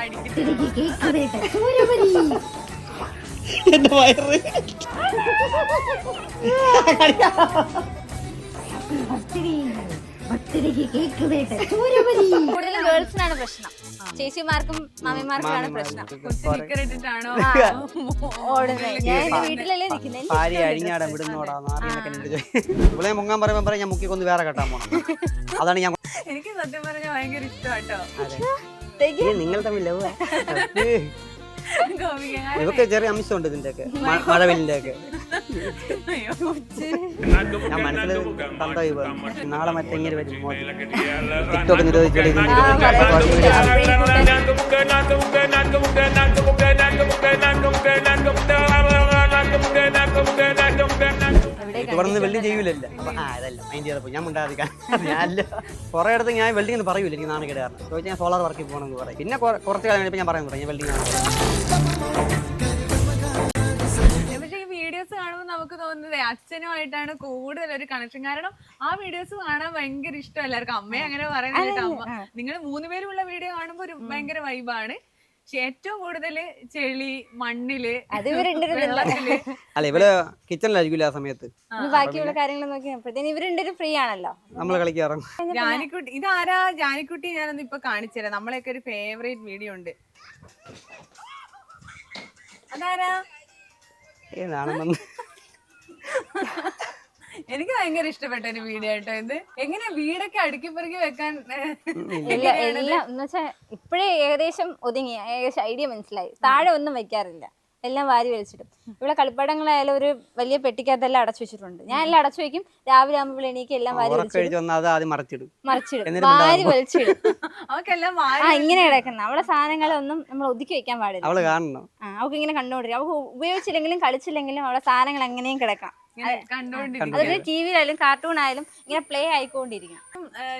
അടിക്കുന്നു എന്റെ വയറ്. കൂടുതലും ഗേൾസിനാണ് പ്രശ്നം. ചേച്ചിമാർക്കും മാമിമാർക്കാണ് പ്രശ്നം. സ്റ്റിക്കർ ഇട്ടിട്ടാണോ? ഓടുന്നത്. ഞാൻ വീട്ടിലല്ലേ നിൽക്കുന്നത് ഭാര്യ അഴിഞ്ഞാടാൻ വിടുന്നോടാ. ഇവളെ മുങ്ങാൻ പറയുമ്പോൾ പറയും ഞാൻ മുക്കി കൊന്ന് വേറെ കെട്ടാൻ പോണം. അതാണ് ഞാൻ എനിക്ക് സത്യം പറഞ്ഞാൽ ഭയങ്കര ഇഷ്ടമാട്ടോ ഏ, നിങ്ങൾ തമ്മിൽ ലവ് ചെറിയ അംശമുണ്ട് ഇതിന്റെ ഒക്കെ മഴവില്ലിന്റെ ഒക്കെ അയ്യോ ഞാൻ മനസ്സിൽ തന്തോയി പോയി. നാളെ മറ്റെങ്ങനെ വരും ടിക്ടോക്ക് ഇവിടെ നിന്ന് വെൽഡിങ് ചെയ്യൂലല്ല? അപ്പൊ ആ അതല്ല മൈൻഡ് ചെയ്തപ്പോ ഞാൻ മിണ്ടാതിരിക്കാൻ ഞാനല്ല കുറെ ഇടത്ത് ഞാൻ വെൽഡിംഗ് എന്ന് പറയൂല എനിക്ക് നാണക്കേട് കാരണം. ചോദിച്ചാൽ ഞാൻ സോളാർ വർക്കിൽ പോകണമെന്ന് പറയും. പിന്നെ കുറെ- കുറച്ച് കാലം കഴിഞ്ഞപ്പോൾ ഞാൻ പറയാൻ തുടങ്ങി വെൽഡിംഗ് ആണ്. പക്ഷെ ഈ വീഡിയോസ് കാണുമ്പോൾ നമുക്ക് തോന്നുന്നത് അച്ഛനുമായിട്ടാണ് കൂടുതൽ ഒരു കണക്ഷൻ കാരണം ആ വീഡിയോസ് കാണാൻ ഭയങ്കര ഇഷ്ടം എല്ലാവർക്കും. അമ്മയെ അങ്ങനെ പറയുന്നത് അമ്മ. നിങ്ങൾ മൂന്നുപേരുമുള്ള വീഡിയോ കാണുമ്പോൾ ഒരു ഭയങ്കര വൈബാണ് പക്ഷെ ഏറ്റവും കൂടുതൽ ചെളി മണ്ണിൽ അത് ഇവർ രണ്ടുപേരും വെള്ളത്തിൽ. അല്ല ഇവർ കിച്ചണിലായിരിക്കില്ല ആ സമയത്ത്? ബാക്കിയുള്ള കാര്യങ്ങൾ നോക്കി അപ്പോഴത്തേന് രണ്ടുപേരും ഫ്രീ ആണല്ലോ. നമ്മൾ കളിക്കാറ്? ജാനിക്കുട്ടി ഇതാരാ? ജാനിക്കുട്ടി ഞാനൊന്ന് ഇപ്പൊ കാണിച്ചുതരാം നമ്മളെയൊക്കെ ഒരു ഫേവറേറ്റ് വീഡിയോ ഉണ്ട്. അതാരാ? ഏതാണെന്ന് എനിക്ക് ഭയങ്കര ഇഷ്ടപ്പെട്ട ഒരു വീഡിയോ കേട്ടോ ഇത്. എങ്ങനെ വീടൊക്കെ അടുക്കി പെറുക്കി വെക്കാൻ ഇല്ല. എല്ലാം എന്ന് ഇപ്പോഴേ ഏകദേശം ഒതുങ്ങി. ഏകദേശം ഐഡിയ മനസ്സിലായി. താഴെ ഒന്നും വെക്കാറില്ല. എല്ലാം വാരി വലിച്ചിടും. ഇവിടെ കളിപ്പാടങ്ങളായാലും ഒരു വലിയ പെട്ടിക്കകത്തെല്ലാം അടച്ചു വെച്ചിട്ടുണ്ട്. ഞാൻ എല്ലാം അടച്ചു വെക്കും. രാവിലെ ആകുമ്പോൾ എണീക്ക് എല്ലാം വാരി വലിച്ചിടും. മറച്ചിടും. മറിച്ചിടും. എന്നിട്ട് വാരി വലിച്ചിടും. ആ ഇങ്ങനെ കിടക്കുന്ന. അവളെ സാധനങ്ങളൊന്നും നമ്മൾ ഒതുക്കി വെക്കാൻ പാടില്ല. അവൾ കാണണം. ആ അവൾക്ക് ഇങ്ങനെ കണ്ടുകൊണ്ടിരിക്കും അവൾക്ക് ഉപയോഗിച്ചില്ലെങ്കിലും കളിച്ചില്ലെങ്കിലും അവളെ സാധനങ്ങൾ എങ്ങനെയും കിടക്കാം. അതൊരു ടി വിയിലായാലും കാർട്ടൂൺ ആയാലും ഇങ്ങനെ പ്ലേ ആയിക്കൊണ്ടിരിക്കണം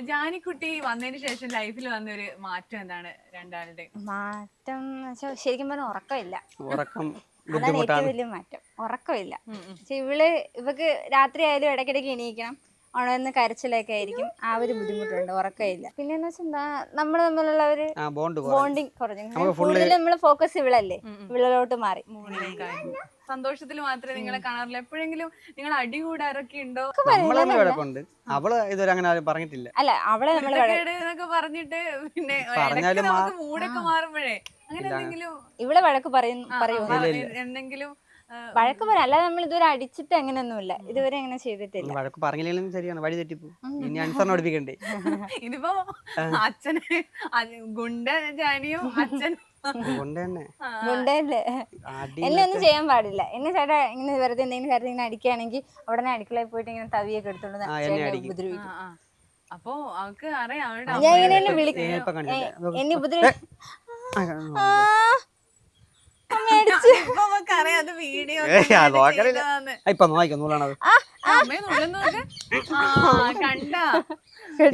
ജാനിക്കുട്ടി വന്നതിന് ശേഷം ലൈഫിൽ വന്ന ഒരു മാറ്റം എന്താണ് രണ്ടാളുടെ മാറ്റം ശരിക്കും പറഞ്ഞാൽ ഉറക്കമില്ല. ഉറക്കം അതാണ് ഏറ്റവും വലിയ മാറ്റം. ഉറക്കമില്ല. പക്ഷെ ഇവൾ ഇവക്ക് രാത്രി ആയാലും ഇടയ്ക്കിടയ്ക്ക് എണീക്കണം. ഉണർന്ന് കരച്ചിലൊക്കെ ആയിരിക്കും. ആ ഒരു ബുദ്ധിമുട്ടുണ്ട്. ഉറക്കമില്ല. പിന്നെ വെച്ചാൽ എന്താ നമ്മൾ തമ്മിലുള്ള ഒരു ആ ബോണ്ട് ബോണ്ടിങ് കുറഞ്ഞു നമ്മൾ നമ്മൾ നമ്മൾ ഫോക്കസ് ഇവളല്ലേ ഇവളിലോട്ട് മാറി. സന്തോഷത്തിൽ മാത്രമേ നിങ്ങളെ കാണാറില്ല എപ്പോഴെങ്കിലും നിങ്ങൾ അടി കൂടാറൊക്കെ ഉണ്ടോ? അവൾ ഇതുവരെ അങ്ങനെ ആരും പറഞ്ഞിട്ടില്ല. അല്ല അവളെ പറഞ്ഞിട്ട് പിന്നെ മൂടൊക്കെ മാറുമ്പോഴേ. അങ്ങനെ എന്തെങ്കിലും ഇവളെ വഴക്ക് പറയും എന്തെങ്കിലും വഴക്ക് പറയാം അല്ലാതെ നമ്മൾ ഇതുവരെ അടിച്ചിട്ട് അങ്ങനെയൊന്നുമില്ല. ഇതുവരെ അങ്ങനെ ചെയ്തിട്ടില്ല. വഴക്ക് പറഞ്ഞില്ലെങ്കിലും ശരിയാണ്. വഴി തെറ്റിപ്പോ. ഇനി അനുസരണം പഠിപ്പിക്കണ്ടേ ഇതിപ്പോ അച്ഛന് ഗുണ്ട ജാനിയും അച്ഛൻ എന്നെ ഒന്നും ചെയ്യാൻ പാടില്ല. എന്നെ ചേട്ടാ ഇങ്ങനെ വെറുതെ എന്തെങ്കിലും കാര്യത്തിൽ ഇങ്ങനെ അടിക്കുകയാണെങ്കിൽ ഉടനെ അടുക്കളയിൽ പോയിട്ട് ഇങ്ങനെ തവിയൊക്കെ എടുത്തോണ്ട് ഉപദ്രവിക്കും. ആ. അപ്പൊ അറിയാം ഞാൻ ഇങ്ങനെ വിളിക്കും. എന്നെ ഉപദ്രവി അത് വീഡിയോ നോക്കലില്ല. ഇപ്പൊ നോക്കാം നൂലാണത്.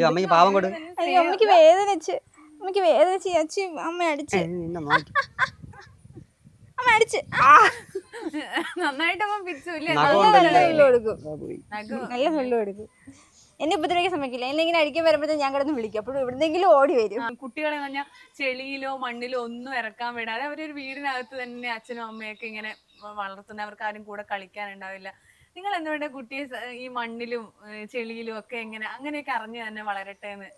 അമ്മയ്ക്ക് പാവം കൊടു. അയ്യോ അമ്മയ്ക്ക് വേദനിച്ച് അമ്മയ്ക്ക് വേദനിച്ച് അച്ഛൻ അമ്മ അടിച്ച്. അമ്മ അടിച്ച്. നന്നായിട്ട് അമ്മ പിച്ചു ഇല്ലേ നല്ല വെള്ളം കൊടുക്കും. നല്ല വെള്ളം കൊടുക്കും. എന്നെ ഉപദ്രവിക്കാൻ സമ്മതിക്കില്ല. എന്നെ ഇങ്ങനെ അടിക്കാൻ വരുമ്പോഴത്തേക്ക് ഞാൻ കിടന്ന് വിളിക്കും. അപ്പോൾ എവിടെന്നെങ്കിലും ഓടി വരും. കുട്ടികളെ പറഞ്ഞാൽ ചെളിയിലോ മണ്ണിലോ ഒന്നും ഇറക്കാൻ വിടാതെ അവരൊരു വീടിനകത്ത് തന്നെ അച്ഛനും അമ്മയൊക്കെ ഇങ്ങനെ വളർത്തുന്ന അവർക്ക് ആരും കൂടെ കളിക്കാനുണ്ടാവില്ല. നിങ്ങൾ എന്തുകൊണ്ട് കുട്ടിയെ ഈ മണ്ണിലും ചെളിയിലും ഒക്കെ എങ്ങനെ അങ്ങനെയൊക്കെ അറിഞ്ഞു തന്നെ വളരട്ടെ എന്ന്?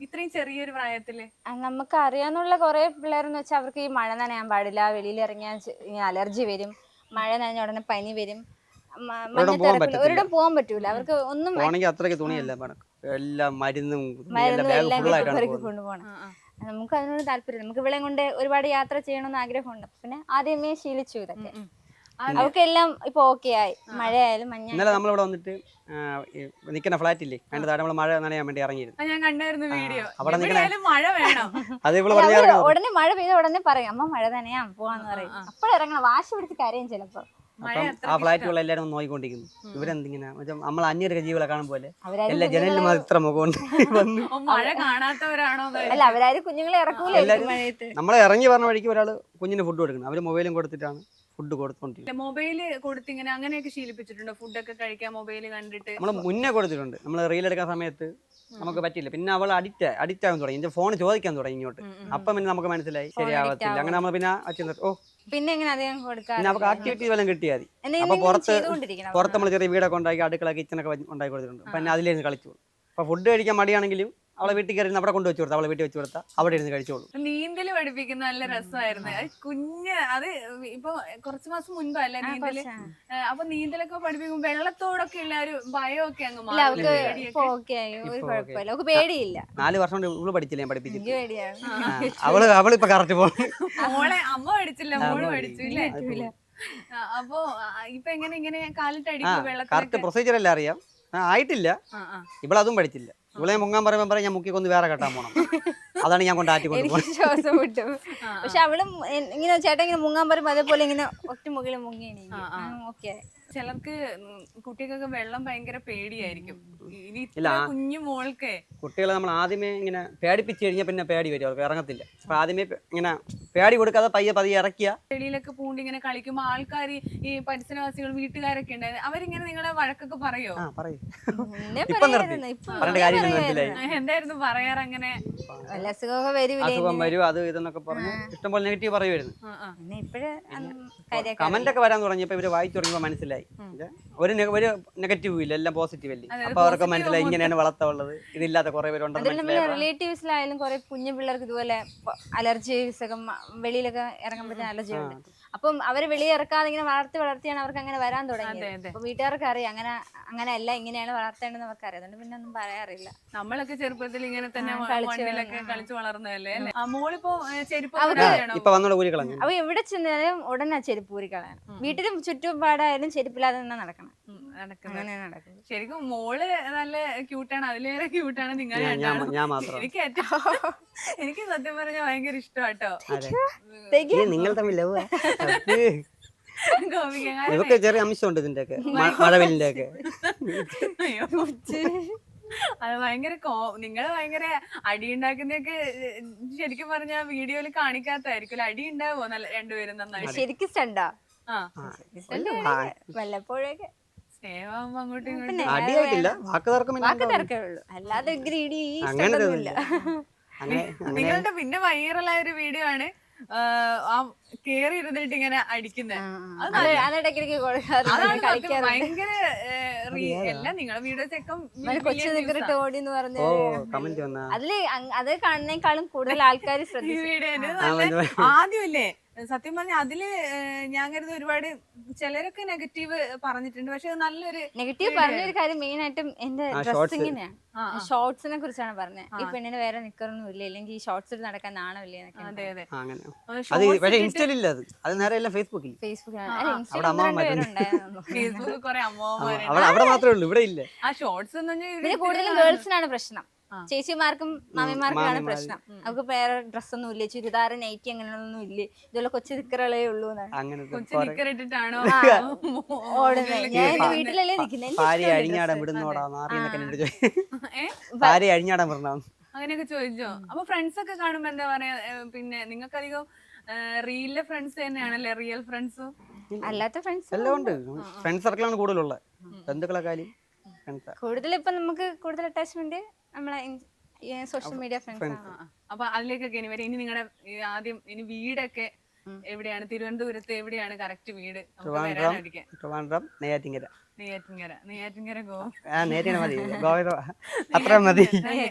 ഇത്രയും ചെറിയൊരു പ്രായത്തിൽ. നമുക്ക് അറിയാന്നുള്ള കുറെ പിള്ളേരെന്ന് വെച്ചാൽ അവർക്ക് ഈ മഴ നനയാൻ പാടില്ല. വെളിയിൽ ഇറങ്ങിയാൽ അലർജി വരും. മഴ നനഞ്ഞ ഉടനെ പനി വരും. മ- പോകാൻ ഒരിടം പോകാൻ പറ്റൂല. അവർക്ക് ഒന്നും പോണെങ്കിൽ അത്രയ്ക്ക് തുണിയല്ല എല്ലാം മരുന്നും മരുന്നും എല്ലാം കൊണ്ടുപോകണം. നമുക്ക് അതിനോട് താല്പര്യം നമുക്ക് ഇവിടെ കൊണ്ട് ഒരുപാട് യാത്ര ചെയ്യണമെന്ന് ആഗ്രഹമുണ്ട്. പിന്നെ ആദ്യമേ ശീലിച്ചു ഇതൊക്കെ. അവർക്കെല്ലാം ഇപ്പൊ ഓക്കെ ആയി. മഴയായാലും മഞ്ഞ ഇന്നലെ നമ്മളിവിടെ വന്നിട്ട് നിൽക്കുന്ന ഫ്ലാറ്റില്ലേ അതിന്റെ താഴെ നമ്മൾ മഴ നനയാൻ വേണ്ടി ഇറങ്ങിയിരുന്നു. ഞാൻ കണ്ടായിരുന്നു വീഡിയോ അവിടെ മഴ വേണം. അത് ഇവൾ ഉടനെ മഴ പെയ്ത ഉടനെ പറയും അമ്മ മഴ തന്നെയാ പോവാന്ന് പറയും. അപ്പോഴിറങ്ങണം വാശി പിടിച്ച് കരയും ചിലപ്പോ. അപ്പം ആ ഫ്ലാറ്റുകൾ എല്ലാവരും ഒന്ന് നോക്കിക്കൊണ്ടിരിക്കുന്നു ഇവരെന്തിങ്ങനെ നമ്മൾ അന്യരൊക്കെ ജീവികളെ കാണും പോലെ എല്ലാ ജനലിലും മാത്രം മുഖമുണ്ട് വന്ന്. ഓ, കാണാത്തവരാണോ അല്ല അവരാരും കുഞ്ഞുങ്ങളെ ഇറക്കൂല നമ്മളെ ഇറങ്ങി പറഞ്ഞ വഴിക്ക് ഒരാൾ കുഞ്ഞിന് ഫുഡ് കൊടുക്കണം. അവർ മൊബൈലും കൊടുത്തിട്ടാണ് ഫുഡ് കൊടുത്തോണ്ടിരിക്കുന്നത് മൊബൈൽ കൊടുത്തിങ്ങനെ അങ്ങനെയൊക്കെ ശീലിപ്പിച്ചിട്ടുണ്ടോ? ഫുഡൊക്കെ കഴിക്കാൻ മൊബൈൽ കണ്ടിട്ട്? നമ്മൾ മുന്നേ കൊടുത്തിട്ടുണ്ട്. നമ്മൾ റീൽ എടുക്കാൻ സമയത്ത് നമുക്ക് പറ്റില്ല പിന്നെ അവൾ അഡിക്റ്റ് അഡിക്റ്റ് ആകാൻ തുടങ്ങി. എന്റെ ഫോൺ ചോദിക്കാൻ തുടങ്ങി ഇങ്ങോട്ട്. അപ്പം പിന്നെ നമുക്ക് മനസ്സിലായി Phone ശരിയാവത്തില്ല അങ്ങനെ നമ്മൾ പിന്നെ അച്ഛൻ ഓ പിന്നെ എങ്ങനെ അധികം കൊടുക്കാം നമുക്ക് ആക്ടിവിറ്റി വല്ലതും കിട്ടിയാൽ മതി. എന്തെങ്കിലും പുറത്ത് പുറത്ത് നമ്മൾ ചെറിയ വീടൊക്കെ ഉണ്ടാക്കി അടുക്കള കിച്ചണൊക്കെ ഉണ്ടാക്കി കൊടുത്തിട്ടുണ്ട്. അപ്പം പിന്നെ അതിലിരുന്ന് കളിച്ചു അപ്പൊ ഫുഡ് കഴിക്കാൻ മടിയാണെങ്കിലും അവളെ വീട്ടിൽ കയറി അവിടെ കൊണ്ട് വെച്ച് കൊടുത്ത അവളെ വീട്ടിൽ വെച്ച് കൊടുത്ത അവിടെ ഇരുന്ന് കഴിച്ചോളൂ. നീന്തൽ പഠിപ്പിക്കുന്ന നല്ല രസമായിരുന്നു. കുഞ്ഞ് അത് ഇപ്പൊ കുറച്ച് മാസം മുൻപല്ലേ നീന്തൽ? അപ്പൊ നീന്തലൊക്കെ പഠിപ്പിക്കും വെള്ളത്തോടൊക്കെ ഉള്ള ഒരു ഭയമൊക്കെ അങ്ങ് മാറും പേടിയില്ല. നാല് വർഷം കൊണ്ട് ഇവൾ പഠിച്ചില്ല? ഞാൻ പഠിപ്പിച്ചു അവൾ അവളിപ്പൊ കറക്റ്റ് പോളെ മോളെ അമ്മ പഠിച്ചില്ല മോൾ പഠിച്ചു ഇല്ലേ? അപ്പൊ ഇപ്പൊ എങ്ങനെ ഇങ്ങനെ കാലിട്ട് ആ അടിക്കും കറക്റ്റ് പ്രൊസീജിയർ എല്ലാം അറിയാം. ആയിട്ടില്ല. ഇവളതും പഠിച്ചില്ല. ഇവളെ മുങ്ങാൻ പറയുമ്പോൾ പറയും ഞാൻ മുക്കി കൊന്ന് വേറെ കെട്ടാൻ പോണം. അതാണ് ഞാൻ കൊണ്ട് ആറ്റി കൊണ്ട് എനിക്ക് ശ്വാസം വിട്ടു. പക്ഷെ അവളും ഇങ്ങനെ ചേട്ടൻ ഇങ്ങനെ മുങ്ങാൻ പറയുമ്പോ അതേപോലെ ഇങ്ങനെ ഒറ്റ മുകളിൽ മുങ്ങി ആ, ആ. ഓക്കെ. ചിലർക്ക് കുട്ടികൾക്കൊക്കെ വെള്ളം ഭയങ്കര പേടിയായിരിക്കും. ഇനി ഇത്ര കുഞ്ഞു മോൾക്ക്. കുട്ടികളെ നമ്മൾ ആദ്യമേ ഇങ്ങനെ പേടിപ്പിച്ച് കഴിഞ്ഞാൽ പിന്നെ പേടി വരും അവർക്ക് ഇറങ്ങത്തില്ല. അപ്പൊ ആദ്യമേ ഇങ്ങനെ പേടി കൊടുക്കാതെ പയ്യെ പതിയെ ഇറക്കിയ. വെളിയിലൊക്കെ പൂണ്ട് ഇങ്ങനെ കളിക്കുമ്പോൾ ആൾക്കാർ ഈ പരിസരവാസികൾ വീട്ടുകാരൊക്കെ ഉണ്ടായത് അവരിങ്ങനെ നിങ്ങളെ വഴക്കൊക്കെ പറയോ? എന്തായിരുന്നു പറയാറ് അങ്ങനെ? അസുഖം വരും അത് ഇതെന്നൊക്കെ പറഞ്ഞു ഇഷ്ടംപോലെ നെഗറ്റീവ് പറയുമായിരുന്നു കമന്റ് ഒക്കെ വരാൻ തുടങ്ങിയപ്പോ ഇവർ വായിച്ചു തുടങ്ങിയപ്പോ മനസ്സിലായി. ഇത് ഒരു നെ- ഒരു നെഗറ്റീവ് ഇല്ല എല്ലാം പോസിറ്റീവ് അല്ലേ? അതെ, അപ്പൊ അവർക്ക് positive മനസ്സിലായി ഇങ്ങനെയാണ് വളർത്തുള്ളത് ഇതില്ലാത്ത കുറെ പേരുണ്ടെന്ന് മനസ്സിലായി. റിലേറ്റീവ്സിലായാലും കുറെ കുഞ്ഞു പിള്ളേർക്ക് ഇതുപോലെ അലർജി ഒക്കെ മ- വെളിയിലൊക്കെ ഇറങ്ങാൻ പറ്റുന്ന അലർജി ഉണ്ട്. അപ്പം അവരെ വെളിയിൽ ഇറക്കാതെ ഇങ്ങനെ വളർത്തി വളർത്തിയാണ് അവർക്ക് അങ്ങനെ വരാൻ അതെ തുടങ്ങിയത്. അതെ അപ്പൊ വീട്ടുകാർക്ക് അറിയാം അങ്ങനെ അങ്ങനെ അല്ല ഇങ്ങനെയാണ് വളർത്തേണ്ടത് അവർക്ക് അറിയാം അതുകൊണ്ട് പിന്നെ ഒന്നും പറയാറില്ല. നമ്മളൊക്കെ ചെറുപ്പത്തിൽ ഇങ്ങനെ തന്നെ കളിച്ചു മ- മണ്ണിലൊക്കെ കളിച്ച് വളർന്നതല്ലേ? മോളിപ്പോ ഏ, ചെരുപ്പ് അപ്പൊ എവിടെ ചെന്നാലും ഉടനെ ചെരുപ്പ് ഊരി കളയണം. വീട്ടിലും ചുറ്റുപാടായാലും ചെരുപ്പില്ലാതെ തന്നെ നടക്കണം. നടക്കുന്നത്. ശരിക്കും മോൾ നല്ല ക്യൂട്ടാണ് അതിലേറെ ക്യൂട്ടാണ് നിങ്ങൾ എനിക്ക് ഏറ്റവും എനിക്ക് സത്യം പറഞ്ഞാൽ ഭയങ്കര ഇഷ്ടമാട്ടോ നിങ്ങൾ തമ്മിൽ ഇവക്ക് ചെറിയ അംശമുണ്ട് ഇതിന്റെ ഒക്കെ മഴവിലിന്റെ ഒക്കെ അയ്യോ. അത് ഭയങ്കര കോ നിങ്ങൾ ഭയങ്കര അടി ഉണ്ടാക്കുന്നൊക്കെ ശരിക്കും പറഞ്ഞ വീഡിയോയിൽ കാണിക്കാത്തായിരിക്കും അടി ഉണ്ടാവോ നല്ല രണ്ടുപേരും നന്നായിട്ട്? ശരിക്കും വല്ലപ്പോഴൊക്കെ. സ്നേഹമാകുമ്പോ അങ്ങോട്ടും പിന്നെ ഇങ്ങോട്ടും അടിയായിട്ടില്ല. വാക്ക് തർക്കം വാക്ക് ഉണ്ടാവും. ഉള്ളൂ. അല്ലാതെ ഗ്രീഡി അങ്ങനെ സ്റ്റണ്ടൊന്നുമില്ല അങ്ങനെ അങ്ങനെ. നിങ്ങളുടെ പിന്നെ വൈറലായ ഒരു വീഡിയോ ആണ് ആ, ആ കേറി ഇരുന്നിട്ട് ഇങ്ങനെ അടിക്കുന്നത് അത് അതിടയ്ക്കിടയ്ക്ക് അതാണ് ഭയങ്കര ഏ, re- എല്ലാം നിങ്ങളുടെ വീഡിയോസ് ഒക്കെ മറ്റേ കൊച്ചു നിക്കറിട്ട് ഓടി എന്ന് പറഞ്ഞ ഓ കമന്റ് വന്ന. അതിൽ അങ്- അത് കാണുന്നേക്കാളും കൂടുതൽ ആൾക്കാർ ഈ ശ്രദ്ധിച്ചു. നല്ല. ആദ്യമല്ലേ സത്യം പറഞ്ഞ അതിൽ ഞാൻ കരുതി ഒരുപാട് ചിലരൊക്കെ നെഗറ്റീവ് പറഞ്ഞിട്ടുണ്ട്. പക്ഷെ നല്ലൊരു നെഗറ്റീവ് പറഞ്ഞൊരു കാര്യം മെയിൻ ആയിട്ടും എന്റെ. ഡ്രസ്സിങ്ങിനെയാണ്. ഷോർട്സിനെ കുറിച്ചാണ് പറഞ്ഞത് ഈ പെണ്ണിന് വേറെ നിക്കറൊന്നും ഇല്ല? അല്ലെങ്കിൽ ഈ ഷോർട്സിൽ നടക്കാൻ നാണമില്ലേ എന്നൊക്കെ അതെ അതെ. അങ്ങനെ. അത് അത് പക്ഷേ ഇട്ടിട്ട് ഇൻസ്റ്റയിലില്ല അത്. അത് ഫേസ്ബുക്കിൽ പറഞ്ഞാൽ കൂടുതലും ഗേൾസിനാണ് പ്രശ്നം. ചേച്ചിമാർക്കും മാമിമാർക്കാണ്. പ്രശ്നം. അവർക്ക് വേറെ ഡ്രസ്സൊന്നും ഇല്ല ചുരിദാർ നൈറ്റി അങ്ങനെയൊന്നും ഇല്ല. ഇതുപോലെ കൊച്ചു നിക്കറുകളേ ഉള്ളൂ ഇട്ടിട്ടാണോ? ഓടുന്നത് ഞാൻ എന്റെ വീട്ടിലല്ലേ നിൽക്കുന്നത് അങ്ങനെയൊക്കെ ചോദിച്ചോ? അപ്പൊ ഫ്രണ്ട്സ് ഒക്കെ കാണുമ്പോ എന്താ പറയാ പിന്നെ നിങ്ങൾക്ക് അധികം റീലിലെ ഫ്രണ്ട്സ് തന്നെയാണല്ലേ? റിയൽ ഫ്രണ്ട്സും അല്ലാത്ത ഫ്രണ്ട്സ് എല്ലാം ഉണ്ട്. ഫ്രണ്ട്സ് സർക്കിളാണ് കൂടുതലുള്ളത്. ബന്ധുക്കളെക്കാളും കൂടുതൽ ഇപ്പൊ നമുക്ക് കൂടുതൽ അറ്റാച്ച്മെന്റ് നമ്മളെ സോഷ്യൽ മീഡിയ ഫ്രണ്ട്സ് ആണ്. അപ്പൊ അതിലേക്കൊക്കെ ഇനി വരെ ഇനി നിങ്ങളുടെ ആദ്യം ഇനി വീടൊക്കെ എവിടെയാണ്? തിരുവനന്തപുരത്ത് എവിടെയാണ് കറക്റ്റ് വീട്? ട്രിവാൻഡ്രം നെയ്യാറ്റിങ്കര നെയ്യാറ്റിങ്കര നെയ്യാറ്റിൻകര. നെയ്യാറ്റിൻകര. ഗോ. മതി. ഗോവ അത്ര മതി.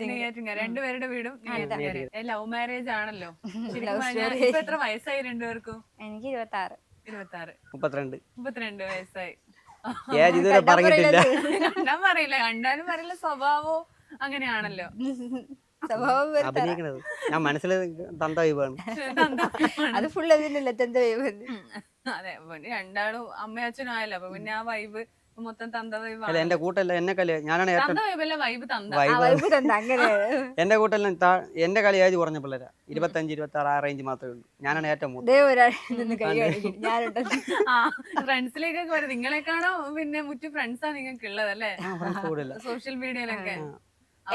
നെയ്യാറ്റിൻകര. രണ്ടുപേരുടെ വീടും നെയ്യാറ്റിൻകര. ലവ് മാരേജ് ആണല്ലോ. ഇപ്പൊ എത്ര വയസ്സായി രണ്ടുപേർക്കും? എനിക്ക് ഇരുപത്തി ആറ് ഇരുപത്തി ആറ് മുപ്പത്തിരണ്ട്. മുപ്പത്തിരണ്ട് വയസ്സായി. ഏജ് ഇതുവരെ പറഞ്ഞിട്ടില്ല. കണ്ടാൻ പറയില്ല. കണ്ടാലും പറയില്ല. സ്വഭാവവും അങ്ങനെയാണല്ലോ. അഭിനയിക്കണത്. ഞാൻ മനസ്സിൽ തന്ത വൈബാണ് അത് ഫുൾ അതിനല്ല തന്ത വൈബ് അതെ പിന്നെ രണ്ടാളും അമ്മയച്ഛനും ആയല്ലോ അപ്പൊ പിന്നെ ആ വൈബ് മൊത്തം തന്ത വൈബ് എന്റെ കൂട്ടല്ല എന്നെ കളി ഞാനാണ് എന്റെ കൂട്ടെല്ലാം എന്റെ കളി ആയത് കുറഞ്ഞ പിള്ളേരാ. ഇരുപത്തഞ്ച് ഇരുപത്തി ആറ് ആ റേഞ്ച് മാത്രമേ ഉള്ളൂ. ഞാനാണ് ഏറ്റവും ഫ്രണ്ട്സിലേക്കൊക്കെ വരും. നിങ്ങളെക്കാണോ പിന്നെ മുറ്റു ഫ്രണ്ട്സാ നിങ്ങൾക്ക് ഉള്ളത് അല്ലേ സോഷ്യൽ മീഡിയയിലൊക്കെ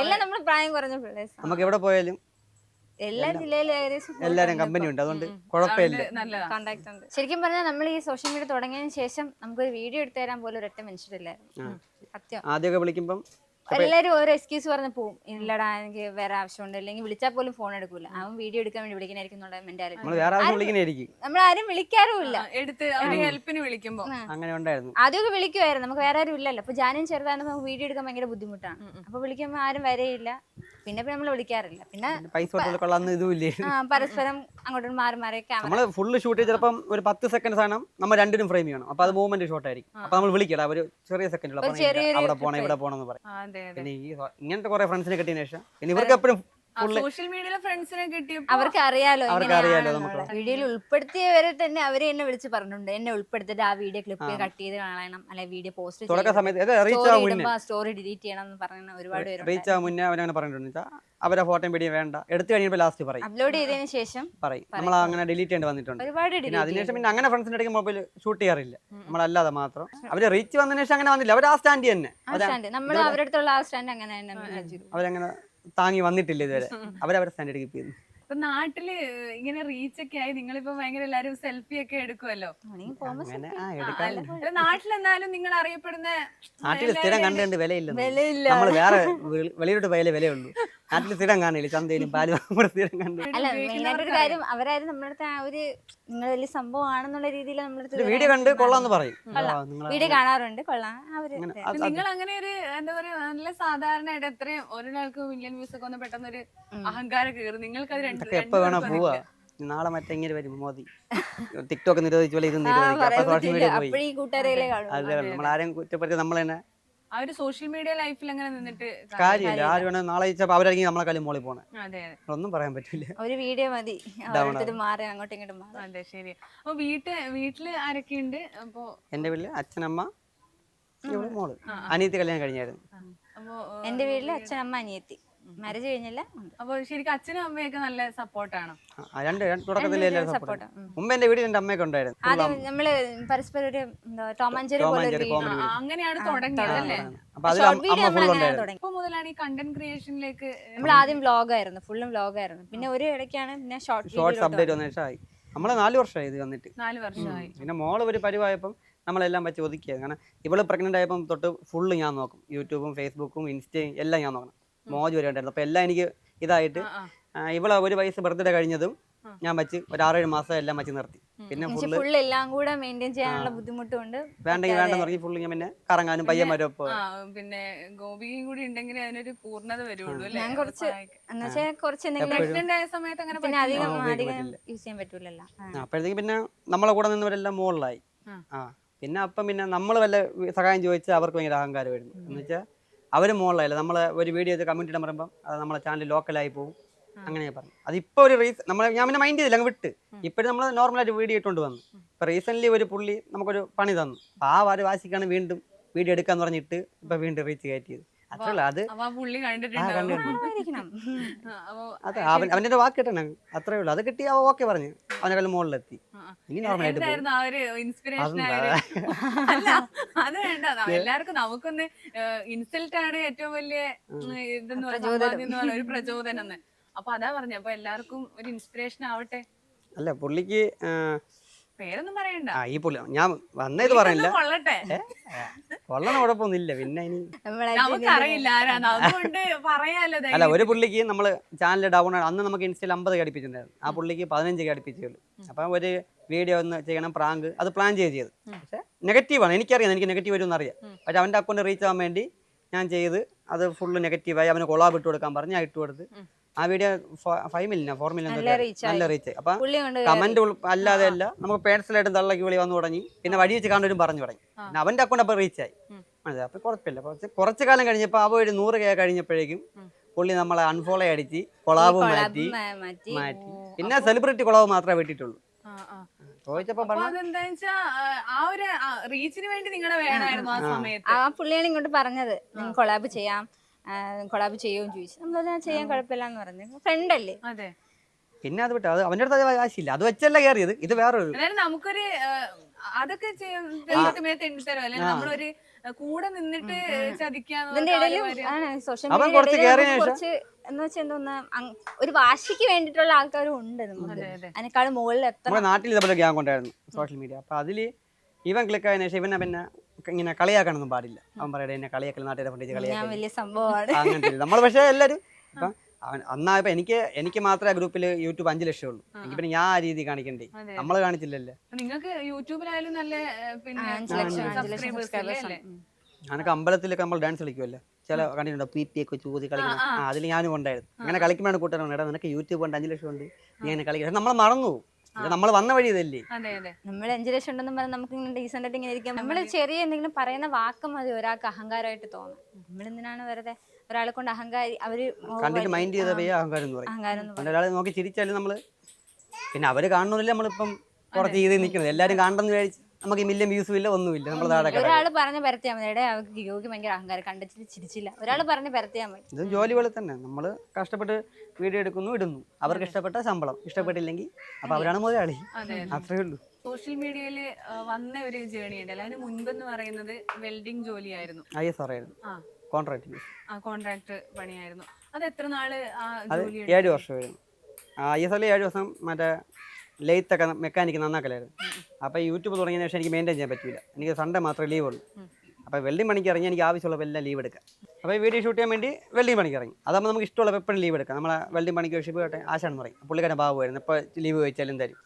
എല്ലാം നമ്മൾ പ്രായം കുറഞ്ഞ പിള്ളേഴ്സ് നമുക്ക് എവിടെ പോയാലും എല്ലാ ജില്ലയിലും ഏകദേശം എല്ലാരും കമ്പനി ഉണ്ട്. അതുകൊണ്ട് കുഴപ്പമില്ല. കോണ്ടാക്ട് ഉണ്ട്. ശരിക്കും പറഞ്ഞാൽ നമ്മൾ ഈ സോഷ്യൽ മീഡിയ തുടങ്ങിയതിനു ശേഷം നമുക്കൊരു വീഡിയോ എടുത്തു തരാൻ പോലും ഒരൊറ്റ മനുഷ്യരില്ലായിരുന്നു. സത്യം. ആദ്യമൊക്കെ വിളിക്കുമ്പം എല്ലാരും ഓരോ എക്സ്ക്യൂസ് പറഞ്ഞ് പോകും ഇല്ലടാ എനിക്ക് വേറെ ആവശ്യമുണ്ട്. അല്ലെങ്കിൽ വിളിച്ചാൽ പോലും ഫോൺ എടുക്കൂല. അവൻ വീഡിയോ എടുക്കാൻ വേണ്ടി വിളിക്കണായിരിക്കും എന്നുള്ള മെന്റാലിറ്റി നമ്മൾ വേറെ ആവശ്യം വിളിക്കുന്നതായിരിക്കും നമ്മൾ ആരും വിളിക്കാറുമില്ല. എടുത്ത് ഹെൽപ്പിന് വിളിക്കുമ്പോ. അങ്ങനെ ഉണ്ടായിരുന്നു. ആദ്യമൊക്കെ വിളിക്കുമായിരുന്നു നമുക്ക് വേറെ ആരും ഇല്ലല്ലോ. അപ്പൊ ജാനും ചെറുതാണെന്ന് നമുക്ക് വീഡിയോ എടുക്കാൻ ഭയങ്കര ബുദ്ധിമുട്ടാണ്. അപ്പൊ വിളിക്കുമ്പോൾ ആരും വരെയില്ല. പിന്നെ നമ്മൾ വിളിക്കാറില്ല. പിന്നെ പൈസ കൊള്ളാന്ന് ഇതുമില്ലേ പരസ്പരം അങ്ങോട്ടും മാറി മാറി നമ്മൾ ഫുള്ള് ഷൂട്ട് ചെയ്ത് ചിലപ്പം ഒരു പത്ത് സെക്കൻഡ് സാധനം നമ്മൾ രണ്ടിനും ഫ്രെയിം ചെയ്യണം. അപ്പൊ അത് മൂവ്മെന്റ് ഷോട്ട് ആയിരിക്കും. അപ്പൊ നമ്മൾ വിളിക്കടാ. ഒരു ചെറിയ സെക്കൻഡ് അവിടെ പോണം ഇവിടെ പോണം എന്ന് പറയും. പിന്നെ ഈ ഇങ്ങനത്തെ കുറെ ഫ്രണ്ട്സിനെ കിട്ടിയതിനു ശേഷം. ഇനി ഇവർക്ക് എപ്പോഴും സോഷ്യൽ മീഡിയയിലെ ഫ്രണ്ട്സിനെ കിട്ടിയപ്പോ അവർക്ക് അറിയാലോ അവർക്ക് അറിയാലോ നമുക്ക് വീഡിയോയിൽ ഉൾപ്പെടുത്തിയവരെ തന്നെ അവരെ എന്നെ വിളിച്ച് പറഞ്ഞിട്ടുണ്ട്. എന്നെ ഉൾപ്പെടുത്തിട്ട് ആ വീഡിയോ ക്ലിപ്പ് കട്ട് ചെയ്ത് കാണണം. അല്ലെ വീഡിയോ പോസ്റ്റ് തുടക്ക സമയത്ത് റീച്ച് ആവാൻ മുന്നേ. സ്റ്റോറി ഡിലീറ്റ് ചെയ്യണം എന്ന് പറയുന്ന ഒരുപാട് പേര് റീച്ച് ആവാൻ മുന്നേ അവനങ്ങനെ പറഞ്ഞിട്ടുണ്ട്. അവരെ ഫോട്ടോയും വീഡിയോ വേണ്ട. എടുത്തു കഴിയുമ്പോൾ ലാസ്റ്റ് പറയും. അപ്ലോഡ് ചെയ്തതിന് ശേഷം പറയും. നമ്മൾ അങ്ങനെ ഡിലീറ്റ് ചെയ്യേണ്ടി വന്നിട്ടുണ്ട്. ഒരുപാട് അതിനുശേഷം പിന്നെ അങ്ങനെ ഫ്രണ്ട്സിന്റെ ഇടയ്ക്ക് മൊബൈൽ ഷൂട്ട് ചെയ്യാറില്ല. നമ്മളല്ലാതെ മാത്രം. അവർ റീച്ച് വന്നതിന് ശേഷം അങ്ങനെ വന്നില്ല. അവർ ആ സ്റ്റാൻഡ് തന്നെ. നമ്മൾ അവരുടെ അടുത്തുള്ള ആ സ്റ്റാൻഡ് അങ്ങനെ തന്നെ. അവരങ്ങനെ താങ്ങി വന്നിട്ടില്ല ഇതുവരെ. അവരവരെ സ്റ്റാൻഡ് കീപ്പ് ചെയ്യുന്നു. ഇപ്പൊ നാട്ടിൽ ഇങ്ങനെ റീച്ച് ഒക്കെ ആയി നിങ്ങളിപ്പോ ഭയങ്കര എല്ലാരും സെൽഫി ഒക്കെ എടുക്കുമല്ലോ അങ്ങനെ ആ എടുക്കാൻ നാട്ടിലെന്നാലും നിങ്ങൾ അറിയപ്പെടുന്ന നാട്ടിൽ സ്ഥിരം കണ്ടുണ്ട് വിലയില്ല വിലയില്ല. നമ്മൾ വേറെ വെളി- വെളിയിലോട്ട് പോയാലേ വിലയുള്ളൂ. നാട്ടിൽ സ്ഥിരം കാണില്ല ചന്തയിലും പാലും നമ്മുടെ സ്ഥിരം കണ്ടു അല്ല മെയിനായിട്ട് ഒരു കാര്യം അവരാരും നമ്മുടെ അടുത്ത് ആ ഒരു നിങ്ങൾ വലിയ സംഭവമാണെന്നുള്ള രീതിയിൽ നമ്മുടെ വീഡിയോ കണ്ട് കൊള്ളാന്ന് പറയും. ആ, നിങ്ങൾ വീഡിയോ കാണാറുണ്ട് കൊള്ളാം. അവർ അങ്ങനെ ഇത്. അത് നിങ്ങൾ അങ്ങനെ ഒരു എന്താ പറയാ നല്ല സാധാരണയായിട്ട് എത്രയും ഒരാൾക്ക് മില്യൺ വ്യൂസ് ഒക്കെ ഒന്ന് പെട്ടെന്ന് ഒരു അഹങ്കാരം കയറും. നിങ്ങൾക്ക് അത് രണ്ട് ഇതൊക്കെ എപ്പോ വേണോ പോവാ. നാളെ മറ്റെങ്ങനെ വരും മോദി. ടിക്ടോക്ക് നിരോധിച്ച പോലെ ഇത് നിരോധിക്കും. അപ്പൊ സോഷ്യൽ മീഡിയ പോയി. അത്. നമ്മൾ ആരെയും കുറ്റപ്പെടുത്തി നമ്മൾ തന്നെ ആ ഒരു സോഷ്യൽ മീഡിയ ലൈഫിൽ അങ്ങനെ നിന്നിട്ട് കാര്യമില്ല. ആര് വേണേ നാളെ ചോദിച്ചപ്പോൾ അവരായിരിക്കും നമ്മളെ കളി മോളിൽ പോണേ. ഒന്നും പറയാൻ പറ്റില്ല ഒരു വീഡിയോ മതി. മാറി അങ്ങോട്ടും ഇങ്ങോട്ടും മാറി. അതെ ശരി അപ്പൊ വീട്ട് വീട്ടിൽ ആരൊക്കെയുണ്ട് അപ്പൊ എന്റെ വീട്ടിൽ അച്ഛനമ്മ മോൾ. അനിയത്തി കല്യാണം കഴിഞ്ഞായിരുന്നു. എന്റെ വീട്ടിൽ അച്ഛനമ്മ അനിയത്തി. മാരേജ് കഴിഞ്ഞില്ല. അപ്പൊ ശരിക്കും അച്ഛനും അമ്മയൊക്കെ നല്ല സപ്പോർട്ടാണ്. രണ്ട് രണ്ട് തുടക്കത്തിലെ സപ്പോർട്ട്. മുമ്പ് എന്റെ വീട്ടിൽ എന്റെ അമ്മയൊക്കെ ഉണ്ടായിരുന്നു. ആദ്യം നമ്മൾ പരസ്പരം ഒരു എന്താ ടോമാഞ്ചേരി പോലെ ഒരു comedy അങ്ങനെയാണ് തുടങ്ങിയത് അല്ലേ? അപ്പൊ അതിൽ ഷോർട്ട് വീഡിയോ അമ്മ നമ്മൾ ഫുൾ അങ്ങനെ ഉണ്ടായിരുന്നു. തുടങ്ങി ഇപ്പൊ മുതലാണ് ഈ കണ്ടന്റ് ക്രിയേഷനിലേക്ക് നമ്മൾ ആദ്യം വ്ലോഗ് ആയിരുന്നു ഫുള്ളും വ്ലോഗ് ആയിരുന്നു. പിന്നെ ഒരു ഇടയ്ക്കാണ് പിന്നെ ഷോർട്ട് ഷോർട്സ് അപ്ഡേറ്റ് വന്ന ശേഷമായി. നമ്മളെ നാല് വർഷമായി ഇത് വന്നിട്ട്. നാല് വർഷമായി. പിന്നെ മോൾ ഒരു പരിവായപ്പം നമ്മളെല്ലാം വെച്ച് ഒതുക്കിയത്. കാരണം ഇവൾ പ്രഗ്നന്റ് ആയപ്പം തൊട്ട് ഫുള്ള് ഞാൻ നോക്കും. യൂട്യൂബും ഫേസ്ബുക്കും ഇൻസ്റ്റയും എല്ലാം ഞാൻ നോക്കണം. മോജ് വരെ ഉണ്ടായിരുന്നു. അപ്പൊ എല്ലാം എനിക്ക് ഇതായിട്ട് ഇവളെ ഒരു വയസ്സ് ബർത്ത്ഡേ കഴിഞ്ഞതും ഞാൻ വെച്ച് ഒരു ആറേഴ് മാസം എല്ലാം വെച്ച് നിർത്തി. പിന്നെ ഫുള്ള് എല്ലാം കൂടെ മെയിന്റെയിൻ ചെയ്യാനുള്ള ബുദ്ധിമുട്ടുണ്ട് വേണ്ടെങ്കിൽ വേണ്ടെന്ന് പറഞ്ഞ് ഫുള്ള് ഞാൻ പിന്നെ കറങ്ങാനും പയ്യന്മാരും ഒപ്പം പിന്നെ ഗോപിയും കൂടി ഉണ്ടെങ്കിൽ അതിനൊരു പൂർണത വരുള്ളൂ അല്ലേ? ഞാൻ കുറച്ച് എന്ന് വെച്ചാൽ കുറച്ച് സമയത്ത് അങ്ങനെ പിന്നെ അധികം അധികം യൂസ് ചെയ്യാൻ പറ്റൂലല്ലോ. അപ്പോഴത്തേക്ക് പിന്നെ നമ്മളെ കൂടെ നിന്നവരെല്ലാം മുകളിലായി. ആ. പിന്നെ അപ്പം പിന്നെ നമ്മൾ വല്ല സഹായം ചോദിച്ചാൽ അവർക്ക് ഭയങ്കര അഹങ്കാരമായിരുന്നു. എന്ന് വെച്ചാൽ അവർ മുകളിലായില്ല നമ്മൾ ഒരു വീഡിയോ ചെയ്ത് കമ്മ്യൂണിറ്റി ഇടാൻ പറയുമ്പോൾ അത് നമ്മളെ ചാനൽ ലോക്കലായി പോകും അങ്ങനെ പറഞ്ഞു അതിപ്പോ ഒരു റീസൺ നമ്മൾ ഞാൻ പിന്നെ മൈൻഡ് ചെയ്തില്ല അങ്ങ് വിട്ട്. ഇപ്പോഴും നമ്മൾ നോർമലായിട്ട് വീഡിയോ ഇട്ടുകൊണ്ട് വന്നു. ഇപ്പൊ റീസെന്റ് ഒരു പുള്ളി നമുക്കൊരു പണി തന്നു. അപ്പൊ ആ വാര് വാശിക്കാണ് വീണ്ടും വീഡിയോ എടുക്കാന്ന് പറഞ്ഞിട്ട് ഇപ്പൊ വീണ്ടും റീച്ച് കയറ്റിയത്. അത്രേ അത് പുള്ളി അത് അവൻ അവന്റെ വാക്ക് കിട്ടണം അത്രേ ഉള്ളൂ. അത് കിട്ടി അവ ഓക്കെ പറഞ്ഞു. അവനെക്കാളും മുകളിലെത്തി. ഇനി നോർമലായിട്ട് പോകും. അത് വേണ്ട. എല്ലാവർക്കും നമുക്കൊന്ന് ഇൻസൾട്ട് ആണ് ഏറ്റവും വലിയ ഇതെന്ന് പറയുന്നത് പറയുന്ന ഒരു പ്രചോദനം അപ്പൊ അതാ പറഞ്ഞു അപ്പൊ എല്ലാവർക്കും ഒരു ഇൻസ്പിറേഷൻ ആവട്ടെ. അല്ല പുള്ളിക്ക് പേരൊന്നും പറയണ്ട. ആ ഈ പുള്ളി ഞാൻ വന്നത് പറയില്ല ഇതൊന്നും കൊള്ളട്ടെ. കൊള്ളണ കുഴപ്പമൊന്നുമില്ല. പിന്നെ ഇനി നമ്മളെ നമുക്കറിയില്ല ആരാന്ന്. അതുകൊണ്ട് പറയാലോ അല്ല. ഒരു പുള്ളിക്ക് നമ്മൾ ചാനൽ ഡൗൺ ആണ്. അന്ന് നമുക്ക് ഇൻസ്റ്റയിൽ അമ്പത് കടിപ്പിച്ചിട്ടുണ്ടായിരുന്നു ആ പുള്ളിക്ക് പതിനഞ്ച് കടിപ്പിച്ചുള്ളൂ അപ്പം ഒരു വീഡിയോ ഒന്ന് ചെയ്യണം പ്രാങ്ക് അത് പ്ലാൻ ചെയ്ത് ചെയ്ത് പക്ഷെ നെഗറ്റീവാണ് എനിക്കറിയാം എനിക്ക് നെഗറ്റീവ് വരുമെന്ന് അറിയാം. പക്ഷെ അവന്റെ അക്കൗണ്ട് റീച്ച് ആവാൻ വേണ്ടി ഞാൻ ചെയ്ത്. അത് ഫുള്ള് നെഗറ്റീവായി അവന് കൊളാബ് ഇട്ട് കൊടുക്കാൻ പറഞ്ഞ് ഞാൻ ഇട്ട് കൊടുത്ത്. ആ video five million four million നല്ല റീച്ച് അപ്പൊ കമന്റ് അല്ലാതെ അല്ല നമുക്ക് പേഴ്സണലായിട്ട് തള്ളക്കി വിളി വന്നു തുടങ്ങി. പിന്നെ വഴി വെച്ച് കാണുവരും പറഞ്ഞു തുടങ്ങി. പിന്നെ അവന്റെ അക്കൗണ്ട് അപ്പൊ റീച്ച് ആയി. മനസ്സിലായി? അപ്പൊ കുഴപ്പമില്ല കുറച്ച് കുറച്ച് കാലം കഴിഞ്ഞപ്പോ അവ ഒരു നൂറ് കെ കഴിഞ്ഞപ്പോഴേക്കും പുള്ളി നമ്മളെ അൺഫോളോ അടിച്ച് കൊളാവ് മാറ്റി മാറ്റി. മാറ്റി. പിന്നെ സെലിബ്രിറ്റി കൊളാബ് മാത്രമേ വിട്ടിട്ടുള്ളൂ. ആ പുള്ളിയാണ് ഇങ്ങോട്ട് പറഞ്ഞത്. കൊളാബ് ചെയ്യാം. കൊളാബ് ചെയ്യുകയും ചോദിച്ചു. നമ്മൾ ചെയ്യാൻ കുഴപ്പമില്ല എന്ന് പറഞ്ഞു. ഫ്രണ്ട് അല്ലേ? അതെ. പിന്നെ അത് വിട്ടു അത് അവന്റെ അടുത്ത് അത് അത് വെച്ചല്ല കയറിയത്. ഇത് വേറൊരു അതായത് നമുക്കൊരു അതൊക്കെ ചെയ്യും. തെണ്ടിത്തരം അല്ലെ? നമ്മളൊരു കൂടെ നിന്നിട്ട് ചതിക്കാന്ന് ഇതിന്റെ പറഞ്ഞ ഇടയിലും ആണ്. സോഷ്യൽ മീഡിയ കുറച്ച് കേറിയതിന് ശേഷം- കുറച്ച് എന്ന് വെച്ചാൽ എന്തോന്ന് അങ്- ഒരു വാശിക്ക് വേണ്ടിട്ടുള്ള ആൾക്കാരും ഉണ്ട് നമുക്ക് അതെ, അതെ. അതിനേക്കാളും മുകളിൽ എത്ര നമ്മുടെ നാട്ടിൽ ഇതേപോലെ ഗ്യാങ് ഉണ്ടായിരുന്നു സോഷ്യൽ മീഡിയ അപ്പൊ അതിൽ ഇവൻ ക്ലിക്ക് ആയതിനു ശേഷം ഇവനെ പിന്നെ ഇങ്ങനെ കളിയാക്കാനൊന്നും പാടില്ല. അവൻ പറയട്ടെ എന്നെ കളിയാക്കൽ നാട്ടുകാരെ കൊണ്ടേച്ച് ഞാൻ കളിയാക്കൽ അങ്ങനത്തെ നമ്മൾ പക്ഷേ എല്ലാവരും ഇപ്പം അവൻ അന്നായപ്പോ എനിക്ക് എനിക്ക് മാത്രമേ ഗ്രൂപ്പിൽ യൂട്യൂബ് അഞ്ചു ലക്ഷം ഉള്ളൂ. എനിക്ക് പിന്നെ ഞാൻ ആ രീതി കാണിക്കണ്ടേ. നമ്മൾ കാണിച്ചില്ലല്ലേ. നിങ്ങൾക്ക് യൂട്യൂബിലായാലും നല്ല? ഞാനൊക്കെ അമ്പലത്തിലൊക്കെ നമ്മൾ ഡാൻസ് കളിക്കുമല്ലോ ചില കണ്ടിട്ടുണ്ടോ? പി പി ഒക്കെ ചൂതി കളിക്കണം ആ, അതിൽ ഞാനും ഉണ്ടായിരുന്നു. അങ്ങനെ കളിക്കുമ്പോഴാണ് കൂട്ടുകാരാണ് എടാ നിനക്ക് യൂട്യൂബ് ഉണ്ട് അഞ്ച് ലക്ഷം ഉണ്ട്. നീ അങ്ങനെ കളിക്കണം നമ്മൾ മറന്നു നമ്മൾ വന്ന വഴി ഇതല്ലേ? അതെ അതെ. നമ്മൾ അഞ്ചു ലക്ഷം ഉണ്ടെന്നും പറഞ്ഞാൽ നമുക്ക് ഇങ്ങനെ ഡീസെന്റ് ആയിട്ട് ഇങ്ങനെ ഇരിക്കാം നമ്മൾ ചെറിയ എന്തെങ്കിലും പറയുന്ന വാക്ക് മതി ഒരാൾക്ക് അഹങ്കാരമായിട്ട് തോന്നും നമ്മൾ എന്തിനാണ് വെറുതെ ഒരാളെ കൊണ്ട് അഹങ്കാരി അവർ കണ്ടിട്ട് മൈൻഡ് ചെയ്ത അഹങ്കാരം എന്ന് പറയും. ഒരാളെ നോക്കി ചിരിച്ചാലും നമ്മൾ പിന്നെ അവർ കാണുന്നില്ല നമ്മളിപ്പം കുറച്ച് ചെയ്ത് നിൽക്കുന്നത്. എല്ലാരും കാണണമെന്ന് വിചാരിച്ച് നമുക്ക് മില്യൺ വ്യൂസും ഇല്ല ഒന്നുമില്ല നമ്മൾ താഴെ ഒരാൾ പറഞ്ഞ് പരത്തിയാൽ മതി. എടേ അവർക്ക് യോഗി ഭയങ്കര അഹങ്കാരം. കണ്ടിട്ട് ചിരിച്ചില്ല. ഒരാൾ പറഞ്ഞ് പരത്തിയാൽ മതി. ഇതും ജോലി പോലെ തന്നെ. നമ്മൾ കഷ്ടപ്പെട്ട് വീഡിയോ എടുക്കുന്നു ഇടുന്നു. അവർക്ക് ഇഷ്ടപ്പെട്ട ശമ്പളം. ഇഷ്ടപ്പെട്ടില്ലെങ്കിൽ അപ്പൊ അവരാണ് മുതലാളി. അതെ അത്രേ ഉള്ളൂ. സോഷ്യൽ മീഡിയയിൽ വന്ന ഒരു ജേണി ഉണ്ടല്ലോ അതിന് മുൻപെന്ന് പറയുന്നത് വെൽഡിംഗ് ജോലി ആയിരുന്നു ഐ എസ് ആറായിരുന്നു ആ. കോൺട്രാക്ട് ആ കോൺട്രാക്ട് പണിയായിരുന്നു. അത് എത്ര നാൾ ആ ജോലി ഏഴ് വർഷമായിരുന്നു. ഐ എസ് എൽ ഏഴ് വർഷം മറ്റേ ലെയ്ത്തൊക്കെ മെക്കാനിക്ക് നന്നാക്കലായിരുന്നു. അപ്പോൾ യൂട്യൂബ് തുടങ്ങിയതിന് ശേഷം എനിക്ക് മെയിന്റെയിൻ ചെയ്യാൻ പറ്റില്ല എനിക്ക് സൺഡേ മാത്രമേ ലീവ് ഉള്ളൂ. അപ്പോൾ വെള്ളി മണിക്ക് ഇറങ്ങി എനിക്ക് ആവശ്യമുള്ളപ്പോൾ എല്ലാം ലീവ് എടുക്കാം. അപ്പോൾ വീഡിയോ ഷൂട്ട് ചെയ്യാൻ വേണ്ടി വെള്ളി മണിക്ക് ഇറങ്ങി. അതാകുമ്പോൾ നമുക്ക് ഇഷ്ടമുള്ള എപ്പോഴും ലീവ് എടുക്കാം. നമ്മളെ വെള്ളി മണിക്ക് ഷിപ്പ് കേട്ടെ ആശാൻ പറയും. പുള്ളിക്കാരൻ ബാബുമായിരുന്നു ഇപ്പോൾ ലീവ് ചോദിച്ചാലും തരും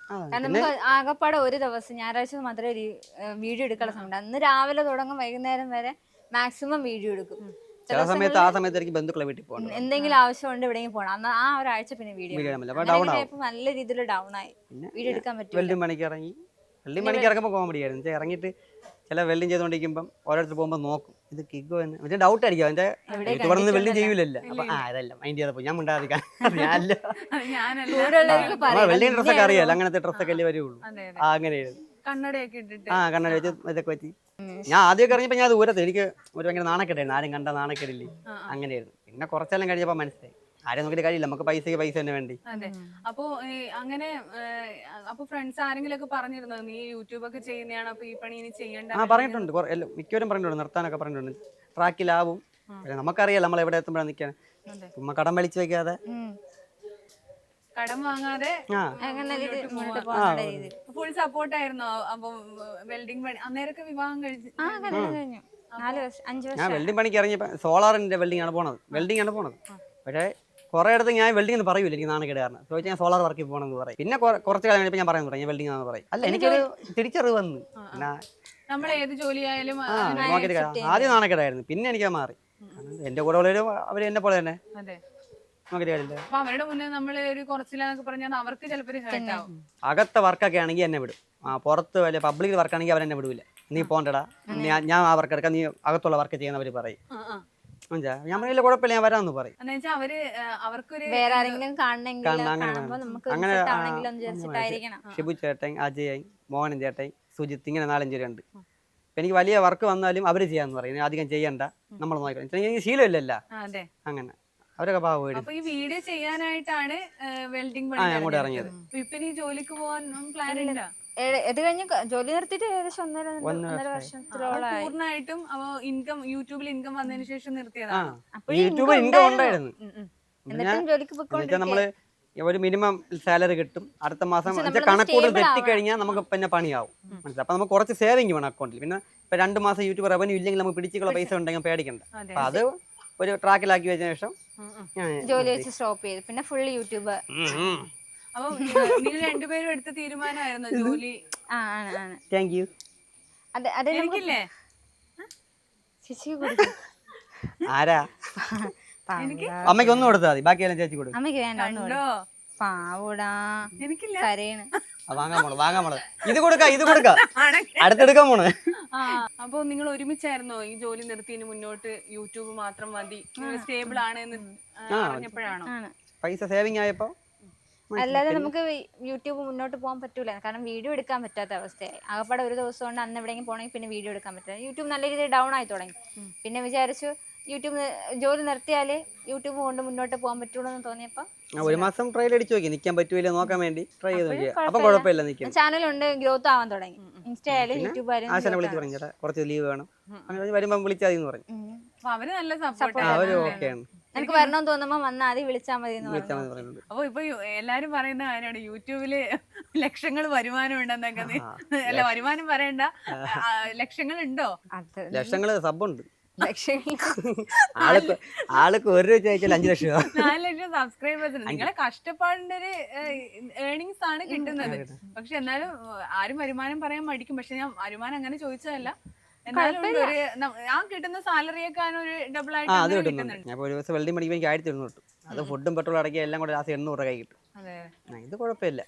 നമുക്ക് ആകപ്പാടെ ഒരു ദിവസം ഞായറാഴ്ച മാത്രമേ വീഡിയോ എടുക്കാനുള്ള സമയം അന്ന് രാവിലെ തുടങ്ങും വൈകുന്നേരം വരെ മാക്സിമം വീഡിയോ എടുക്കും. ചില സമയത്ത് ആ സമയത്ത് എനിക്ക് ബന്ധുക്കളെ വീട്ടിൽ പോകണം എന്തെങ്കിലും ആവശ്യമുണ്ട് എവിടെയെങ്കിലും പോകണം അന്ന് ആ ഒരാഴ്ച പിന്നെ വീഡിയോ വീഡിയോ. നല്ല രീതിയിൽ ഡൗൺ ആയി വീഡിയോ എടുക്കാൻ പറ്റില്ല വെൽഡിംഗ് പണിക്ക് ഇറങ്ങി. വെൽഡിംഗ് പണിക്ക് ഇറങ്ങുമ്പോൾ കോമഡി ആയിരുന്നു. ഇറങ്ങിയിട്ട് ചില വെൽഡിംഗ് ചെയ്തുകൊണ്ടിരിക്കുമ്പം ഓരോരുത്തർ പോകുമ്പോൾ നോക്കും. ഇത് കിഗോ എന്ന്. മറ്റേ ഡൗട്ട് ആയിരിക്കും. അതിന്റെ ഇവിടെ നിന്ന് വെൽഡിംഗ് ചെയ്യൂലല്ലോ. അപ്പൊ ആ അതല്ല മൈൻഡ് ചെയ്തപ്പോ ഞാൻ മിണ്ടാതിരിക്കാൻ. ഞാനല്ല. വെൽഡിംഗ് ഡ്രസ്സൊക്കെ അറിയാലോ. അങ്ങനത്തെ ഡ്രസ്സൊക്കെ അല്ലേ വരുള്ളൂ. ആ അങ്ങനെയായിരുന്നു ആ കണ്ണട വെച്ച് ഇതൊക്കെ വെച്ച് ഞാൻ ആദ്യമൊക്കെ ഇറങ്ങിയപ്പോൾ ഞാൻ ദൂരത്ത് എനിക്ക് ഒരു ഭയങ്കര നാണക്കേടായിരുന്നു. ആരും കണ്ട നാണക്കേടില്ലേ. അങ്ങനെയായിരുന്നു. പിന്നെ കുറച്ചെല്ലാം കഴിഞ്ഞപ്പോൾ മനസ്സിലായി. ആരും നോക്കിയിട്ട് കാര്യമില്ല. നമുക്ക് പൈസക്ക് പൈസ തന്നെ വേണ്ടി. അതെ. അപ്പോ അങ്ങനെ അപ്പൊ ഫ്രണ്ട്സ് ആരെങ്കിലും ഒക്കെ പറഞ്ഞിരുന്നോ? നീ യൂട്യൂബ് ഒക്കെ ചെയ്യുന്നതാണ്? അപ്പൊ ഈ പണി ഇനി ചെയ്യണ്ട ആ പറഞ്ഞിട്ടുണ്ട്. മിക്കവരും പറഞ്ഞിട്ടുണ്ട്. നിർത്താനൊക്കെ പറഞ്ഞിട്ടുണ്ട്. ട്രാക്കിലാവും. നമുക്കറിയാം നമ്മൾ എവിടെ എത്തുമ്പോഴാണ് നിൽക്കാൻ. ചുമ്മാ കടം വലിച്ചു വെക്കാതെ. കടം വാങ്ങാതെ ഫുൾ സപ്പോർട്ട് ആയിരുന്നോ? അപ്പൊ വെൽഡിംഗ് പണി അന്നേരൊക്കെ വിവാഹം കഴിച്ച് ആ കഴിഞ്ഞു. കഴിഞ്ഞു നാല് വർഷം ഞാൻ വെൽഡിംഗ് പണിക്ക് ഇറങ്ങിയപ്പോൾ സോളാറിന്റെ വെൽഡിംഗ് ആണ് പോണത്. വെൽഡിംഗ് ആണ് പോണത്. പക്ഷേ കുറേ ഇടത്ത് ഞാൻ വെൽഡിംഗ് എന്ന് പറയൂല. എനിക്ക് നാണക്കേട് കാരണം. ചോദിച്ചാൽ ഞാൻ സോളാർ വർക്കിൽ പോകണമെന്ന് പറയും. പിന്നെ കുറച്ച് കാലം കഴിഞ്ഞപ്പോൾ ഞാൻ പറയാൻ തുടങ്ങി. വെൽഡിംഗ് ആണെന്ന് പറയും. അല്ല എനിക്കൊരു തിരിച്ചറിവ് വന്നു. നമ്മൾ ഏത് ജോലിയായാലും ആദ്യം നാണക്കേടായിരുന്നു. പിന്നെ എനിക്ക് മാറി. എന്റെ കൂടെ ഉള്ളവരും അവർ എന്നെ പോലെ തന്നെ. അപ്പൊ അവരുടെ മുന്നേ നമ്മൾ ഒരു കുറച്ചില്ലാന്നൊക്കെ പറഞ്ഞാൽ അവർക്ക് ചിലപ്പോൾ ഹേർട്ട് ആവും. അകത്തെ വർക്കൊക്കെ ആണെങ്കിൽ എന്നെ വിടും. ആ പുറത്ത് വലിയ പബ്ലിക് വർക്ക് ആണെങ്കിൽ അവരെന്നെ വിടൂല. നീ പോണ്ടടാ. ഞാൻ ഞാൻ ആ വർക്ക് എടുക്കാം. നീ അകത്തുള്ള വർക്ക് ചെയ്യുന്നവർ പറയും? ഞാൻ പറയില്ല കുഴപ്പമില്ല ഞാൻ വരാമെന്ന് പറയും. അവർ അവർക്കൊരു വേറെ ആരെങ്കിലും കാണണം, അങ്ങനെ കാണുമ്പോ നമുക്ക് അങ്ങനെ, ആവണമെങ്കിലും വിചാരിച്ചിട്ടായിരിക്കണം. ഷിബു ചേട്ടൻ അജയ് മോഹനൻ ചേട്ടൻ സുജിത്ത് ഇങ്ങനെ നാലഞ്ച് പേരുണ്ട്. എനിക്ക് വലിയ വർക്ക് വന്നാലും അവർ ചെയ്യാന്ന് പറയും. "നീ അധികം ചെയ്യണ്ട. നമ്മൾ നോക്കണം. എനിക്ക് ശീലമില്ലല്ല. ആ, അതെ. അങ്ങനെ. അവരൊക്കെ പാവം അപ്പൊ ഈ വീഡിയോ ചെയ്യാനായിട്ടാണ് വെൽഡിംഗ് ആ, പണി അങ്ങോട്ട് ഇറങ്ങിയത്. ഇപ്പൊ നീ ജോലിക്ക് പോകാൻ പ്ലാൻ ഇല്ല. ഇത് കഴിഞ്ഞ് ജോലി നിർത്തിയിട്ട് ഏകദേശം ഒന്നര ഒന്നര വർഷമായി. വർഷത്തിലോളായി പൂർണമായിട്ടും ഇൻകം യൂട്യൂബിൽ ഇൻകം വന്നതിന് ശേഷം നിർത്തിയതാണ്. ഇൻകം ഉണ്ടായിരുന്നു. എന്നിട്ടും ജോലിക്ക് നമ്മൾ ഒരു മിനിമം സാലറി കിട്ടും. അടുത്ത മാസം കണക്കൂടൽ തെറ്റിക്കഴിഞ്ഞാൽ നമുക്ക് പിന്നെ പണിയാവും. മനസ്സിലായി? അപ്പൊ നമുക്ക് കുറച്ച് സേവിങ് വേണം അക്കൗണ്ടിൽ പിന്നെ ഇപ്പൊ രണ്ട് മാസം യൂട്യൂബ് റവന്യൂ ഇല്ലെങ്കിൽ നമുക്ക് പിടിച്ചുള്ള പൈസ ഉണ്ടെങ്കിൽ പേടിക്കണ്ട. അതെ. അപ്പൊ അത് ഒരു ട്രാക്കിലാക്കി വെച്ച ശേഷം ജോലി വെച്ച് സ്റ്റോപ്പ് ചെയ്തു. പിന്നെ ഫുൾ യൂട്യൂബ് അപ്പൊ നിങ്ങൾ രണ്ടുപേരും എടുത്ത തീരുമാനമായിരുന്നു ജോലി? ആ ആണ് ആണ്. താങ്ക് യു അതെ അതെ എനിക്കില്ലേ? ചേച്ചിക്ക് ആരാ? അമ്മയ്ക്ക് ഒന്നും കൊടുത്താൽ മതി. ബാക്കിയെല്ലാം ചേച്ചി കൊടുക്കും. അമ്മയ്ക്ക് വേണ്ട പാവൂടാ. എനിക്കില്ല. കരയണ്. വാങ്ങാൻ പോണു വാങ്ങാൻ പോണത് ഇത് കൊടുക്ക ഇത് കൊടുക്ക. അടുത്തെടുക്കാൻ പോണ്. അപ്പൊ നിങ്ങൾ ഒരുമിച്ചായിരുന്നോ ഈ ജോലി നിർത്തിയതിന് മുന്നോട്ട് യൂട്യൂബ് മാത്രം മതി? സ്റ്റേബിൾ ആണ് എന്ന് അറിഞ്ഞപ്പോഴാണോ? പൈസ സേവിങ് ആയപ്പോ അല്ലാതെ നമുക്ക് യൂട്യൂബ് മുന്നോട്ട് പോകാൻ പറ്റൂല. കാരണം വീഡിയോ എടുക്കാൻ പറ്റാത്ത അവസ്ഥയായി. ആകപ്പാടെ ഒരു ദിവസം കൊണ്ട് അന്ന് എവിടെയെങ്കിലും പോകണമെങ്കിൽ പിന്നെ വീഡിയോ എടുക്കാൻ പറ്റില്ല. യൂട്യൂബ് നല്ല രീതിയിൽ ഡൗൺ ആയി തുടങ്ങി. പിന്നെ വിചാരിച്ചു യൂട്യൂബ് ജോലി നിർത്തിയാലേ യൂട്യൂബ് കൊണ്ട് മുന്നോട്ട് പോകാൻ പറ്റുള്ളൂ എന്ന് തോന്നിയപ്പോൾ ഒരു മാസം ട്രയൽ അടിച്ചു നോക്കി. നിൽക്കാൻ പറ്റൂല നോക്കാൻ വേണ്ടി ട്രൈ ചെയ്ത് നോക്കി അപ്പൊ കുഴപ്പമില്ല. ചാനൽ ഉണ്ട് ഗ്രോത്ത് ആവാൻ തുടങ്ങി. ഇൻസ്റ്റയിലും യൂട്യൂബ് ആയാലും ആശാനെ വിളിച്ച് പറഞ്ഞു ചേട്ടാ കുറച്ച് ലീവ് വേണം. അങ്ങനെ പറഞ്ഞ് വരുമ്പം വിളിച്ചാൽ മതി എന്ന് പറഞ്ഞു അവർ നല്ല ആ സപ്പോർട്ട് അവർ ഓക്കെയാണ് എനിക്ക് വരണം തോന്നുമ്പോ വന്നാൽ മതി വിളിച്ചാൽ മതി എന്ന് പറഞ്ഞു. അപ്പോൾ ഇപ്പോ അപ്പൊ ഇപ്പൊ എല്ലാരും പറയുന്ന കാര്യമാണ്. യൂട്യൂബിൽ ലക്ഷങ്ങൾ വരുമാനം ഉണ്ടെന്നൊക്കെ അല്ല വരുമാനം പറയണ്ട. ലക്ഷങ്ങൾ ഉണ്ടോ ലക്ഷങ്ങൾ സബ് ഉണ്ട് ആൾക്ക് ആൾക്ക് ഒരു രൂപ ചോദിച്ചാൽ അഞ്ചു ലക്ഷം രൂപ. നാല് ലക്ഷം സബ്സ്ക്രൈബേഴ്സ് നിങ്ങളെ കഷ്ടപ്പാടിന്റെ ഒരു ഏണിങ്സ് ആണ് കിട്ടുന്നത്. പക്ഷെ എന്നാലും ആരും വരുമാനം പറയാൻ മടിക്കും. പക്ഷെ ഞാൻ വരുമാനം അങ്ങനെ ചോദിച്ചതല്ല. എന്നാലും ഒരു ന- ആ കിട്ടുന്ന സാലറിയൊക്കെ ഒരു ഡബിൾ ആയിട്ട് അത് കിട്ടുന്നുണ്ട്. ഞാൻ ഒരു ദിവസം വെൽഡിംഗ് പഠിക്കുമ്പോൾ എനിക്ക് ആയിരത്തി എഴുന്നൂറ് അത് ഫുഡും പെട്രോളും അടക്കി എല്ലാം കൂടെ ലാസ്റ്റ് എണ്ണൂറ് രൂപ കൈ കിട്ടും. അതെ. ഇത് കുഴപ്പമില്ല.